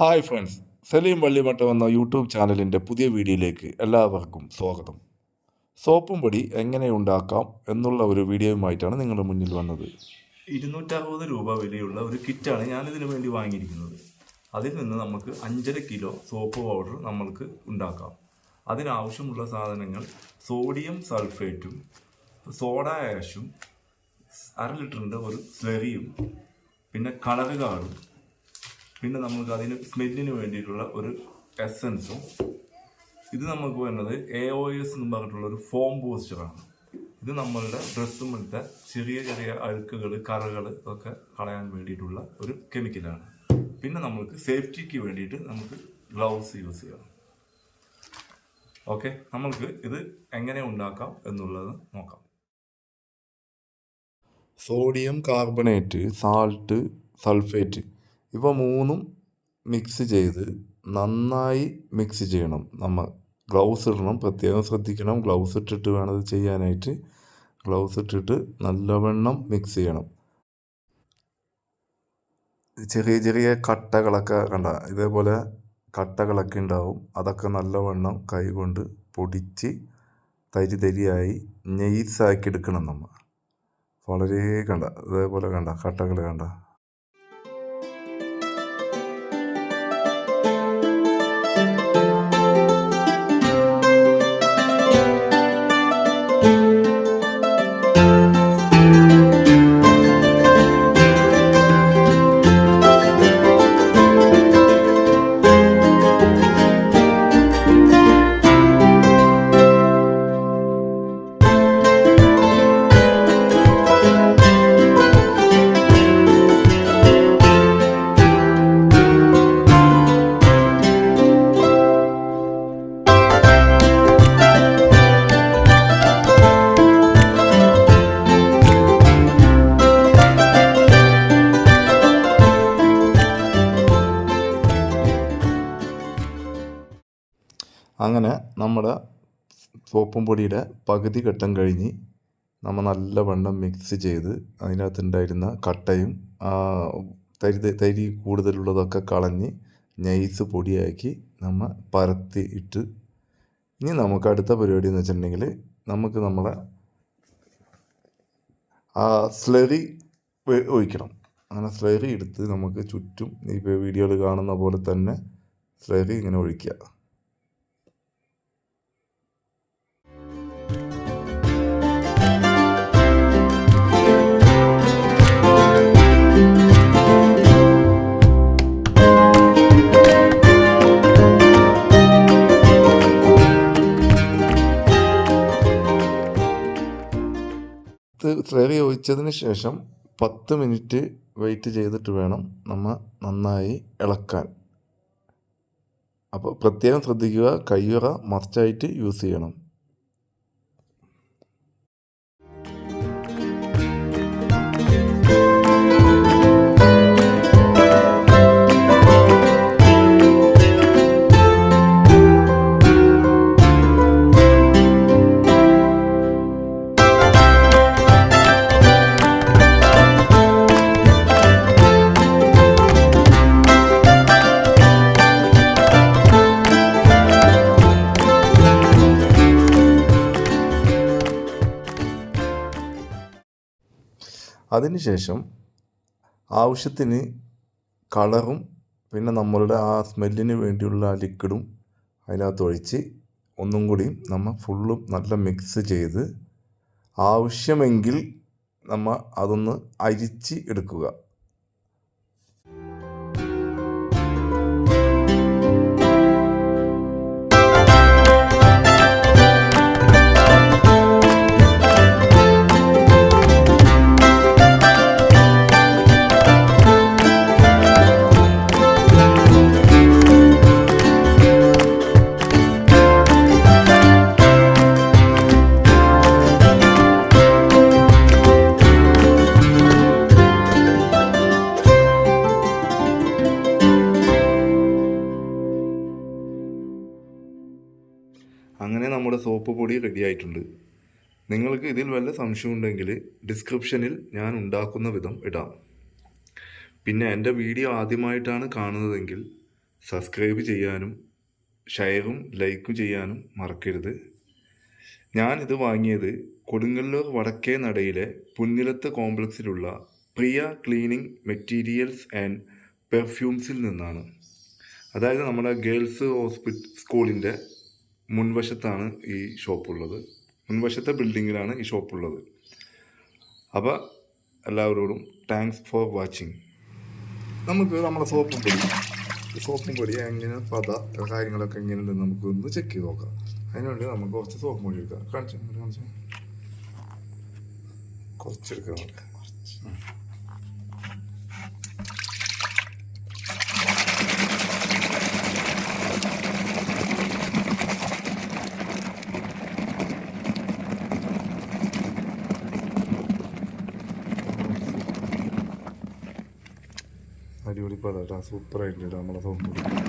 Hi friends Saleem വള്ളിമട്ടം എന്ന YouTube ചാനലിന്റെ പുതിയ വീഡിയോയിലേക്ക് എല്ലാവർക്കും സ്വാഗതം. സോപ്പും പൊടി എങ്ങനെ ഉണ്ടാക്കാം എന്നുള്ള ഒരു വീഡിയോയുമായിട്ടാണ് നിങ്ങളുടെ മുന്നിൽ വന്നത്. ഇരുന്നൂറ്ററുപത് രൂപ വിലയുള്ള ഒരു കിറ്റാണ് ഞാനിതിനു വേണ്ടി വാങ്ങിയിരിക്കുന്നത്. അതിൽ നിന്ന് നമുക്ക് അഞ്ചര കിലോ സോപ്പ് പൗഡർ നമ്മൾക്ക് ഉണ്ടാക്കാം. അതിനാവശ്യമുള്ള സാധനങ്ങൾ സോഡിയം സൾഫേറ്റും സോഡ ആഷും അര ലിറ്ററിന്റെ ഒരു സ്ലെറിയും പിന്നെ കളർ കാർഡും പിന്നെ നമുക്ക് അതിന് സ്മെല്ലിന് വേണ്ടിയിട്ടുള്ള ഒരു എസൻസും ഇത് നമുക്ക് വരുന്നത് എ ഒ എസ് എന്ന് പറഞ്ഞിട്ടുള്ള ഒരു ഫോം പോസ്റ്ററാണ് ഇത് നമ്മളുടെ ഡ്രസ്സുമിലത്തെ ചെറിയ ചെറിയ അഴുക്കുകൾ കറകൾ ഒക്കെ കളയാൻ വേണ്ടിയിട്ടുള്ള ഒരു കെമിക്കലാണ് പിന്നെ നമ്മൾക്ക് സേഫ്റ്റിക്ക് വേണ്ടിയിട്ട് നമുക്ക് ഗ്ലൗസ് യൂസ് ചെയ്യാം. ഓക്കെ നമ്മൾക്ക് ഇത് എങ്ങനെ ഉണ്ടാക്കാം എന്നുള്ളത് നോക്കാം. സോഡിയം കാർബണേറ്റ് സാൾട്ട് സൾഫേറ്റ് ഇവ മൂന്നും മിക്സ് ചെയ്ത് നന്നായി മിക്സ് ചെയ്യണം. നമ്മൾ ഗ്ലൗസ് ഇടണം. പ്രത്യേകം ശ്രദ്ധിക്കണം. ഗ്ലൗസ് ഇട്ടിട്ട് വേണം ഇത് ചെയ്യാനായിട്ട്. ഗ്ലൗസ് ഇട്ടിട്ട് നല്ലവണ്ണം മിക്സ് ചെയ്യണം. ചെറിയ ചെറിയ കട്ടകളൊക്കെ കണ്ട ഇതേപോലെ കട്ടകളൊക്കെ ഉണ്ടാവും. അതൊക്കെ നല്ലവണ്ണം കൈകൊണ്ട് പൊടിച്ച് തരി തരിയായി നെയ്സാക്കി എടുക്കണം നമ്മൾ വളരെ കണ്ട ഇതേപോലെ കണ്ട കട്ടകൾ കണ്ട. അങ്ങനെ നമ്മുടെ സോപ്പും പൊടിയുടെ പകുതി ഘട്ടം കഴിഞ്ഞ് നമ്മൾ നല്ല വണ്ണം മിക്സ് ചെയ്ത് അതിനകത്തുണ്ടായിരുന്ന കട്ടയും തരി തരി കൂടുതലുള്ളതൊക്കെ കളഞ്ഞ് നൈസ് പൊടിയാക്കി നമ്മൾ പരത്തി ഇട്ട് ഇനി നമുക്ക് അടുത്ത പരിപാടി എന്ന് വെച്ചിട്ടുണ്ടെങ്കിൽ നമുക്ക് നമ്മളെ ആ സ്ലറി ഒഴിക്കണം. അങ്ങനെ സ്ലറി എടുത്ത് നമുക്ക് ചുറ്റും ഈ വീഡിയോയിൽ കാണുന്ന പോലെ തന്നെ സ്ലറി ഇങ്ങനെ ഒഴിക്കുക. ഇത് സ്ലറി ഒഴിച്ചതിന് ശേഷം പത്ത് മിനിറ്റ് വെയിറ്റ് ചെയ്തിട്ട് വേണം നമ്മൾ നന്നായി ഇളക്കാൻ. അപ്പോൾ പ്രത്യേകം ശ്രദ്ധിക്കുക കയ്യുറ മസ്റ്റായിട്ട് യൂസ് ചെയ്യണം. അതിനുശേഷം ആവശ്യത്തിന് കളറും പിന്നെ നമ്മളുടെ ആ സ്മെല്ലിന് വേണ്ടിയുള്ള ആ ലിക്വിഡും അതിനകത്ത് ഒഴിച്ച് ഒന്നും കൂടി നമ്മൾ ഫുള്ളും നല്ല മിക്സ് ചെയ്ത് ആവശ്യമെങ്കിൽ നമ്മൾ അതൊന്ന് അരിച്ച് എടുക്കുക. നമ്മുടെ റെഡിയായിട്ടുണ്ട്. നിങ്ങൾക്ക് ഇതിൽ വല്ല സംശയമുണ്ടെങ്കിൽ ഡിസ്ക്രിപ്ഷനിൽ ഞാൻ ഉണ്ടാക്കുന്ന വിധം ഇടാം. പിന്നെ എന്റെ വീഡിയോ ആദ്യമായിട്ടാണ് കാണുന്നതെങ്കിൽ സബ്സ്ക്രൈബ് ചെയ്യാനും ഷെയറും ലൈക്കും ചെയ്യാനും മറക്കരുത്. ഞാനിത് വാങ്ങിയത് കൊടുങ്ങല്ലൂർ വടക്കേ നടയിലെ പുന്നിലത്ത് കോംപ്ലക്സിലുള്ള പ്രിയ ക്ലീനിങ് മെറ്റീരിയൽസ് ആൻഡ് പെർഫ്യൂംസിൽ നിന്നാണ്. അതായത് നമ്മുടെ ഗേൾസ് ഹോസ്പിറ്റൽ സ്കൂളിന്റെ മുൻവശത്താണ് ഈ ഷോപ്പുള്ളത്. മുൻവശത്തെ ബിൽഡിങ്ങിലാണ് ഈ ഷോപ്പുള്ളത്. അപ്പോൾ എല്ലാവരോടും താങ്ക്സ് ഫോർ വാച്ചിങ് നമുക്ക് നമ്മുടെ സോപ്പും പൊടി സോപ്പും പൊടി എങ്ങനെ പത കാര്യങ്ങളൊക്കെ എങ്ങനെയുണ്ടെന്ന് നമുക്ക് ഒന്ന് ചെക്ക് ചെയ്ത് നോക്കാം. അതിനുവേണ്ടി നമുക്ക് കുറച്ച് സോപ്പും പൊടി എടുക്കാം. കാണിച്ചു കാണിച്ചു? കുറച്ചെടുക്കാം നമുക്ക് അടിപൊളി പതാ സൂപ്പറായിട്ടുണ്ട് നമ്മളെ പൊടി